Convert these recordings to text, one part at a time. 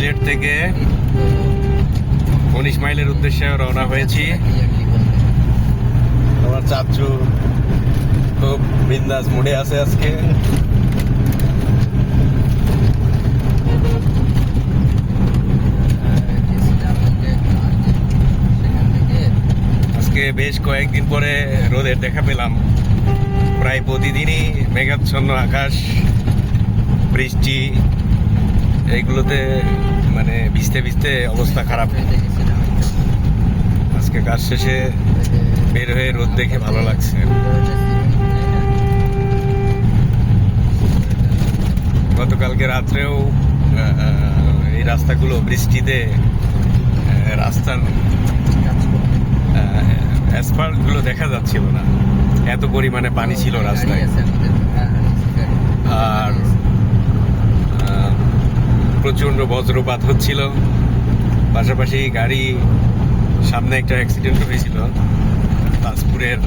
সিলেট থেকে উনিশ মাইলের উদ্দেশ্যে রওনা হয়েছি। আমার চাচু খুব বিন্দাস মুডে আছে আজকে। আজকে বেশ কয়েকদিন পরে রোদের দেখা পেলাম। প্রায় প্রতিদিনই মেঘাচ্ছন্ন আকাশ, বৃষ্টি এইগুলোতে মানে ভিজতে ভিজতে অবস্থা খারাপ। আজকে কাজ শেষে বের হয়ে রোদ দেখে ভালো লাগছে। গতকালকে রাত্রেও এই রাস্তাগুলো বৃষ্টিতে রাস্তার অ্যাসফাল্টগুলো দেখা যাচ্ছিল না। এত পরিমাণে পানি ছিল রাস্তায়। আর প্রচণ্ড বজ্রপাত হচ্ছিল। পাশাপাশি গাড়ি সামনে একটা অ্যাক্সিডেন্ট হয়েছিল। তাজপুরের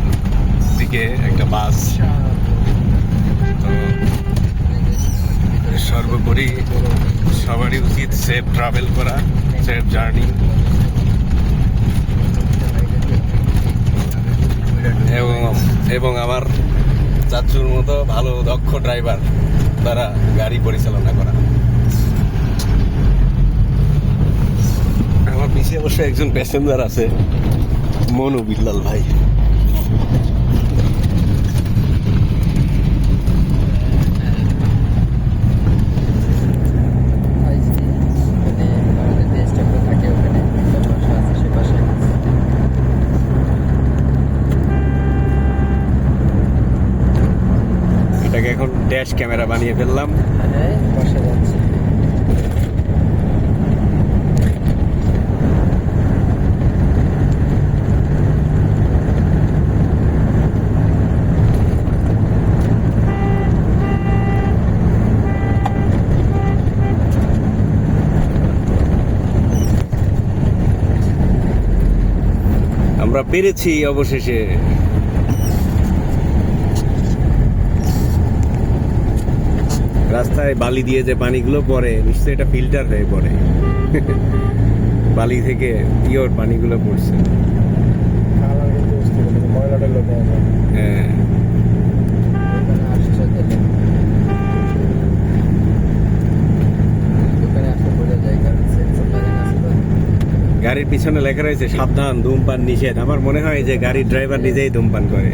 দিকে একটা বাস। তো সর্বোপরি সবারই উচিত সেফ ট্রাভেল করা সেফ জার্নি এবং এবং আমার চাচুর মতো ভালো, দক্ষ ড্রাইভার দ্বারা গাড়ি পরিচালনা করা। পিছিয়ে অবশ্য একজন প্যাসেঞ্জার আছে। মনু বিল্লাল ভাই। ড্যাশ ক্যামেরা বানিয়ে ফেললাম। আমরা পেরেছি অবশেষে। রাস্তায় বালি দিয়ে যে পানিগুলো পড়ে, নিশ্চয়ই এটা ফিল্টার হয়ে পড়ে। বালি থেকে পিওর পানিগুলো পড়ছে হ্যাঁ গাড়ির পিছনে লেখা রয়েছে, সাবধান, ধূমপান নিষেধ। আমার মনে হয় যে গাড়ির ড্রাইভার নিজেই ধূমপান করে।